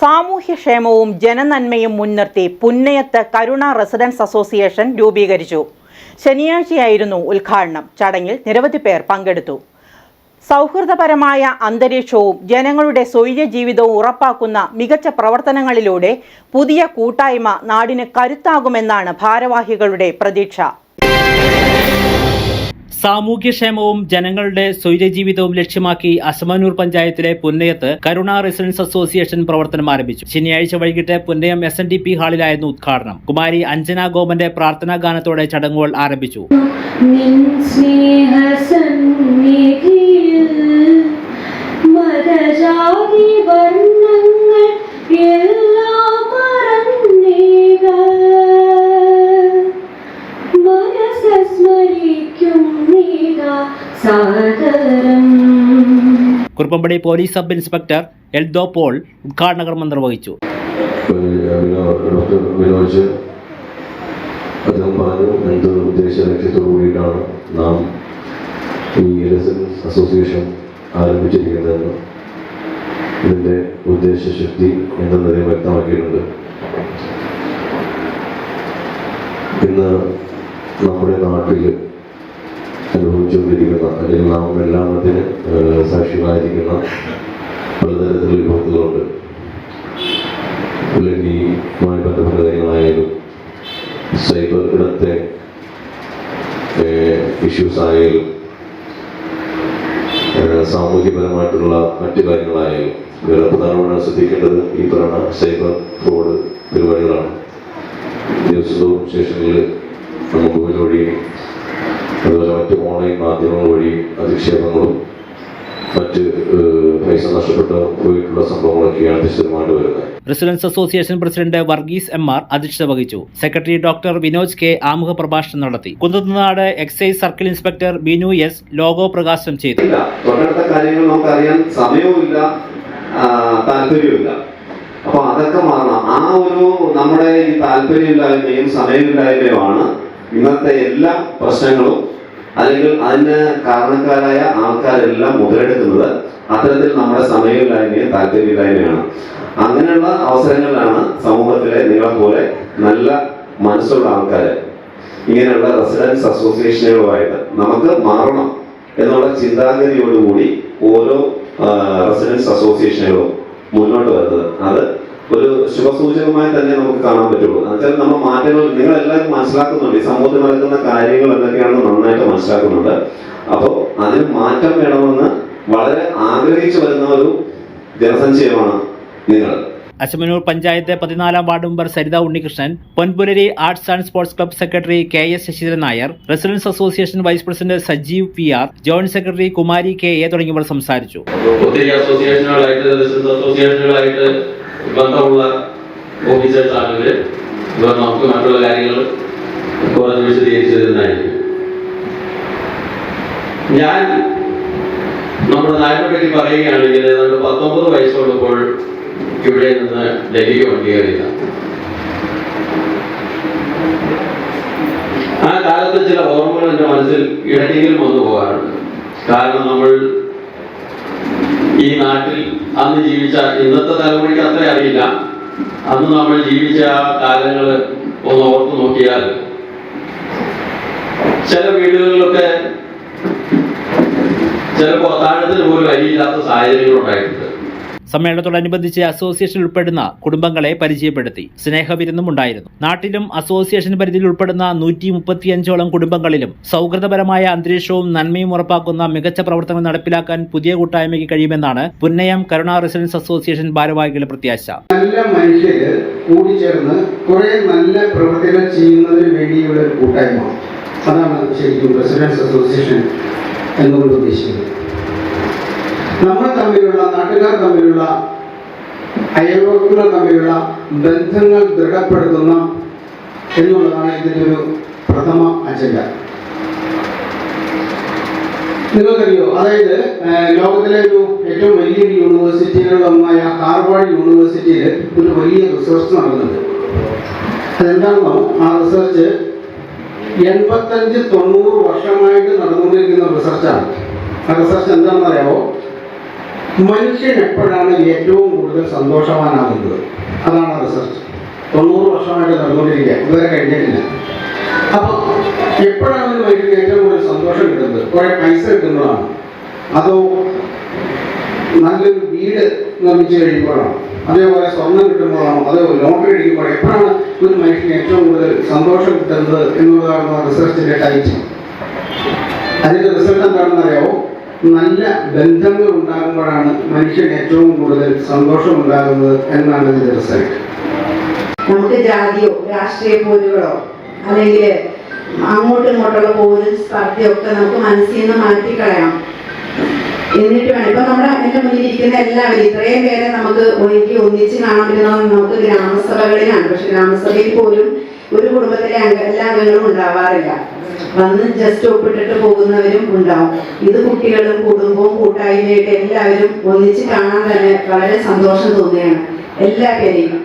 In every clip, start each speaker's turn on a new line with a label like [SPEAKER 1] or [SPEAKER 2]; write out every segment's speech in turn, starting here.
[SPEAKER 1] സാമൂഹ്യക്ഷേമവും ജനനന്മയും മുൻനിർത്തി പുന്നയത്ത് കരുണ residence association രൂപീകരിച്ചു. ശനിയാഴ്ചയായിരുന്നു ഉദ്ഘാടനം. ചടങ്ങിൽ നിരവധി പേർ പങ്കെടുത്തു. സൗഹൃദപരമായ അന്തരീക്ഷവും ജനങ്ങളുടെ സ്വൈര്യ ജീവിതവും ഉറപ്പാക്കുന്ന മികച്ച പ്രവർത്തനങ്ങളിലൂടെ പുതിയ കൂട്ടായ്മ നാടിന് കരുത്താകുമെന്നാണ് ഭാരവാഹികളുടെ പ്രതീക്ഷ.
[SPEAKER 2] സാമൂഹ്യക്ഷേമവും ജനങ്ങളുടെ സ്വൈര്യജീവിതവും ലക്ഷ്യമാക്കി അസമാനൂർ പഞ്ചായത്തിലെ പുന്നയത്ത് കരുണ റെസിഡൻസ് അസോസിയേഷൻ പ്രവർത്തനം ആരംഭിച്ചു. ശനിയാഴ്ച വൈകിട്ട് Punnayam S N D P ഹാളിലായിരുന്നു ഉദ്ഘാടനം. കുമാരി അഞ്ജന ഗോപന്റെ പ്രാർത്ഥനാ ഗാനത്തോടെ ചടങ്ങുകൾ ആരംഭിച്ചു. Kuruppampady police sub inspector Eldho Paul ഉദ്ഘാടന കർമ്മം നിർവഹിച്ചു.
[SPEAKER 3] അദ്ദേഹം പറഞ്ഞു എന്ത് ഉദ്ദേശ ലക്ഷ്യത്തോടു കൂടിയിട്ടാണ് നാം ഈ റെസിഡൻസ് അസോസിയേഷൻ ആരംഭിച്ചിരിക്കുന്നതെന്ന് ഇതിന്റെ ഉദ്ദേശശക്തി എന്തെന്നതിനെ വ്യക്തമാക്കിയിട്ടുണ്ട്. ഇന്ന് നമ്മുടെ നാട്ടിൽ അനുഭവിച്ചുകൊണ്ടിരിക്കുന്ന അല്ലെങ്കിൽ നാം എല്ലാത്തിനും സാക്ഷികളായിരിക്കുന്ന പലതരത്തിലുള്ള വിപത്തുകളുണ്ട് ലഹരിയുമായി ബന്ധപ്പെട്ട കാര്യങ്ങളായാലും സൈബർ ഇടത്തെ ഇഷ്യൂസ് ആയാലും സാമൂഹ്യപരമായിട്ടുള്ള മറ്റു കാര്യങ്ങളായാലും ഇവരെ പ്രധാനമായിട്ട് ശ്രദ്ധിക്കേണ്ടത് ഈ പറയുന്ന സൈബർ ഫ്രോഡ് പരിപാടികളാണ്. ദിവസവും സ്റ്റേഷനിൽ മൊബൈൽ വഴിയും അതുപോലെ മറ്റ് ഓൺലൈൻ മാധ്യമങ്ങൾ വഴിയും അധിക്ഷേപങ്ങളും മറ്റ് പൈസ നഷ്ടപ്പെട്ട് പോയിട്ടുള്ള സംഭവങ്ങളൊക്കെയാണ് നിശ്ചിതമായിട്ട് വരുന്നത്.
[SPEAKER 2] Residence association president Varghese M R അധ്യക്ഷത വഹിച്ചു. സെക്രട്ടറി ഡോക്ടർ വിനോജ് കെ ആമുഖ പ്രഭാഷണം നടത്തി. Kunnathunad excise circle inspector Binu S logo പ്രകാശനം ചെയ്തു.
[SPEAKER 4] തൊട്ടടുത്ത കാര്യങ്ങൾ നമുക്കറിയാൻ സമയവുമില്ല ആ, താല്പര്യവുമില്ല. അപ്പൊ അതൊക്കെ മാറണം. ആ ഒരു നമ്മുടെ ഈ താല്പര്യമില്ലായ്മയും സമയമില്ലായ്മയുമാണ് ഇന്നത്തെ എല്ലാ പ്രശ്നങ്ങളും അല്ലെങ്കിൽ അതിന് കാരണക്കാരായ ആൾക്കാരെല്ലാം മുതലെടുക്കുന്നത് അത്തരത്തിൽ നമ്മുടെ സമയമില്ലായ്മയും താല്പര്യമില്ലായ്മയാണ്. അങ്ങനെയുള്ള അവസരങ്ങളിലാണ് സമൂഹത്തിലെ നിങ്ങളെ പോലെ നല്ല മനസ്സുള്ള ആൾക്കാർ ഇങ്ങനെയുള്ള റെസിഡൻസ് അസോസിയേഷനുകളുമായിട്ട് നമുക്ക് മാറണം എന്നുള്ള ചിന്താഗതിയോടുകൂടി ഓരോ റെസിഡൻസ് അസോസിയേഷനുകളും മുന്നോട്ട് വരുന്നത്. അത് ഒരു ശുഭസൂചകമായി തന്നെ നമുക്ക് കാണാൻ പറ്റുള്ളൂ. എന്നുവെച്ചാൽ നമ്മൾ മാറ്റങ്ങൾ നിങ്ങൾ എല്ലാവരും മനസ്സിലാക്കുന്നുണ്ട്. ഈ സമൂഹത്തിൽ നടക്കുന്ന കാര്യങ്ങൾ എന്തൊക്കെയാണെന്ന് നന്നായിട്ട് മനസ്സിലാക്കുന്നുണ്ട്. അപ്പോൾ അതിന് മാറ്റം വേണമെന്ന് വളരെ ആഗ്രഹിച്ചു വരുന്ന ഒരു ജനസഞ്ചയമാണ് നിങ്ങൾ.
[SPEAKER 2] അശമനൂർ പഞ്ചായത്ത് പതിനാലാം ward member Saritha Unnikrishnan Ponpulari arts and sports club secretary K S Sasidharan Nair residence association vice president Sajeev P R joint secretary Kumari K A തുടങ്ങിയവർ സംസാരിച്ചു.
[SPEAKER 5] ബന്ധമുള്ള ഞാൻ നമ്മുടെ നാടിനെ പറ്റി പറയുകയാണെങ്കിൽ നമ്മുടെ പത്തൊമ്പത് വയസ്സുള്ളപ്പോൾ ഇവിടെ നിന്ന് ഡൽഹിക്ക് വണ്ടി കയറിയില്ല ആ കാലത്ത് ചില ഓർമ്മകൾ എന്റെ മനസ്സിൽ ഇടയ്ക്കെങ്കിലും വന്നു പോകാറുണ്ട്. കാരണം നമ്മൾ ഈ നാട്ടിൽ അന്ന് ജീവിച്ച ഇന്നത്തെ തലമുറയ്ക്ക് അത്ര അറിയില്ല. അന്ന് നമ്മൾ ജീവിച്ച കാലങ്ങൾ ഒന്ന് ഓർത്തു നോക്കിയാൽ ചില വീടുകളിലൊക്കെ ചിലപ്പോൾ അത്താഴത്തിന് പോലും അരിയില്ലാത്ത സാഹചര്യങ്ങൾ ഉണ്ടായിട്ടുണ്ട്
[SPEAKER 2] സമ്മേളനത്തോടനുബന്ധിച്ച് അസോസിയേഷൻ ഉൾപ്പെടുന്ന കുടുംബങ്ങളെ പരിചയപ്പെടുത്തി സ്നേഹവിരുന്നും ഉണ്ടായിരുന്നു നാട്ടിലും അസോസിയേഷൻ പരിധിയിൽ ഉൾപ്പെടുന്ന നൂറ്റി മുപ്പത്തിയഞ്ചോളം കുടുംബങ്ങളിലും സൗഹൃദപരമായ അന്തരീക്ഷവും നന്മയും ഉറപ്പാക്കുന്ന മികച്ച പ്രവർത്തനങ്ങൾ നടപ്പിലാക്കാൻ പുതിയ കൂട്ടായ്മയ്ക്ക് കഴിയുമെന്നാണ് പുന്നയം കരുണ റെസിഡൻസ് അസോസിയേഷൻ ഭാരവാഹികളുടെ പ്രത്യാശ.
[SPEAKER 6] നല്ല മനുഷ്യർ കൂടിച്ചേർന്ന് കുറെ നല്ല പ്രവൃത്തികൾ ചെയ്യുന്നതിന് വേണ്ടിയുള്ള കൂട്ടായ്മ. അതാണ് ശരിക്കും റെസിഡൻസ് അസോസിയേഷൻ എന്നുകൊണ്ട് ഉദ്ദേശിക്കുന്നത്. നമ്മൾ തമ്മിലുള്ള നാട്ടുകാർ തമ്മിലുള്ള അയൽവക്കുകൾ തമ്മിലുള്ള ബന്ധങ്ങൾ ദൃഢപ്പെടുത്തുന്ന എന്നുള്ളതാണ് ഇതിന്റെ ഒരു പ്രഥമ അജണ്ട. നിങ്ങൾക്കറിയോ? അതായത് ലോകത്തിലെ ഒരു ഏറ്റവും വലിയൊരു യൂണിവേഴ്സിറ്റികളിലൊന്നായ ഹാർവാർഡ് യൂണിവേഴ്സിറ്റിയിൽ ഒരു വലിയ റിസർച്ച് നടക്കുന്നുണ്ട്. അതെന്താണെന്നോ? ആ റിസർച്ച് എൺപത്തഞ്ച് തൊണ്ണൂറ് വർഷമായിട്ട് നടന്നുകൊണ്ടിരിക്കുന്ന റിസർച്ചാണ്. ആ റിസർച്ച് എന്താണെന്ന് അറിയാമോ മനുഷ്യൻ എപ്പോഴാണ് ഏറ്റവും കൂടുതൽ സന്തോഷവാനാകുന്നത്? അതാണ് റിസർച്ച് തൊണ്ണൂറ് വർഷമായിട്ട് നടന്നുകൊണ്ടിരിക്കുക. ഇതുവരെ കഴിഞ്ഞിട്ടില്ല. അപ്പൊ എപ്പോഴാണ് ഒരു മനുഷ്യന് ഏറ്റവും കൂടുതൽ സന്തോഷം കിട്ടുന്നത്? കുറെ പൈസ കിട്ടുന്നതാണ്. അതോ നല്ലൊരു വീട് നിർമ്മിച്ചു കഴിയുമ്പോഴാണോ? അതേപോലെ സ്വർണം കിട്ടുമ്പോഴാണോ? അതോ ലോട്ടറി അടിക്കുമ്പോൾ എപ്പോഴാണ് ഒരു മനുഷ്യന് ഏറ്റവും കൂടുതൽ സന്തോഷം കിട്ടുന്നത് എന്നുള്ളതാണ് റിസർച്ചിന്റെ ടൈറ്റിൽ അതിന്റെ റിസൾട്ട് എന്താണെന്ന് അറിയാമോ നല്ല ബന്ധങ്ങൾ ഉണ്ടാകുമ്പോഴാണ് മനുഷ്യൻ ഏറ്റവും കൂടുതൽ സന്തോഷം ഉണ്ടാകുന്നത് എന്നാണ് ഇതിന്റെ റിസൾട്ട്.
[SPEAKER 7] നമുക്ക് ജാതിയോ രാഷ്ട്രീയ പോലുകളോ അല്ലെങ്കിൽ അങ്ങോട്ടും ഇങ്ങോട്ടുള്ള പോലും സ്പർദ്ധയോ ഒക്കെ നമുക്ക് മനസ്സിൽ നിന്ന് മാറ്റിക്കളയാം എന്നിട്ട് വേണം. ഇപ്പൊ നമ്മുടെ എന്റെ മുന്നിൽ ഇരിക്കുന്ന എല്ലാവരും ഇത്രയും പേരെ നമുക്ക് ഒഴുകി ഒന്നിച്ച് കാണാൻ പറ്റുന്ന നമുക്ക് ഗ്രാമസഭകളിലാണ്. പക്ഷെ ഗ്രാമസഭയിൽ പോലും ഒരു കുടുംബത്തിലെ എല്ലാ അംഗങ്ങളും ഉണ്ടാവാറില്ല. വന്ന് ജസ്റ്റ് ഒപ്പിട്ടിട്ട് പോകുന്നവരും ഉണ്ടാവും. ഇത് കുട്ടികളും കുടുംബവും കൂട്ടായ്മയായിട്ട് എല്ലാവരും ഒന്നിച്ച് കാണാൻ തന്നെ വളരെ സന്തോഷം തോന്നുകയാണ്. എല്ലാ പേരെയും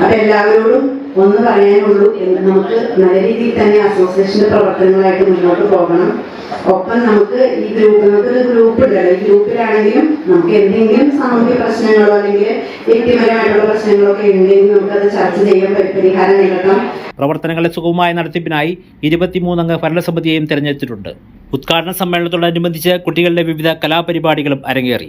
[SPEAKER 7] അപ്പൊ എല്ലാവരോടും ഒന്ന് പറയാനുള്ളൂ എന്ന് നമുക്ക് നല്ല രീതിയിൽ തന്നെ അസോസിയേഷന്റെ പ്രവർത്തനങ്ങളായിട്ട് മുന്നോട്ട് പോകണം. ഒപ്പം നമുക്ക് ഈ ഗ്രൂപ്പ് നമുക്കൊരു ഗ്രൂപ്പ് ഉണ്ടല്ലോ ഈ ഗ്രൂപ്പിലാണെങ്കിലും നമുക്ക് എന്തെങ്കിലും സാമൂഹ്യ പ്രശ്നങ്ങളോ അല്ലെങ്കിൽ വ്യക്തിപരമായിട്ടുള്ള പ്രശ്നങ്ങളോ ഒക്കെ ഉണ്ടെങ്കിൽ നമുക്കത് ചർച്ച ചെയ്യാൻ പരി- പരിഹാരം കണ്ടെത്താം
[SPEAKER 2] പ്രവർത്തനങ്ങളെ സുഗമമായ നടത്തിപ്പിനായി ഇരുപത്തിമൂന്നംഗ ഭരണസമിതിയെയും തെരഞ്ഞെടുത്തിട്ടുണ്ട്. ഉദ്ഘാടന സമ്മേളനത്തോടനുബന്ധിച്ച് കുട്ടികളുടെ വിവിധ കലാപരിപാടികളും അരങ്ങേറി.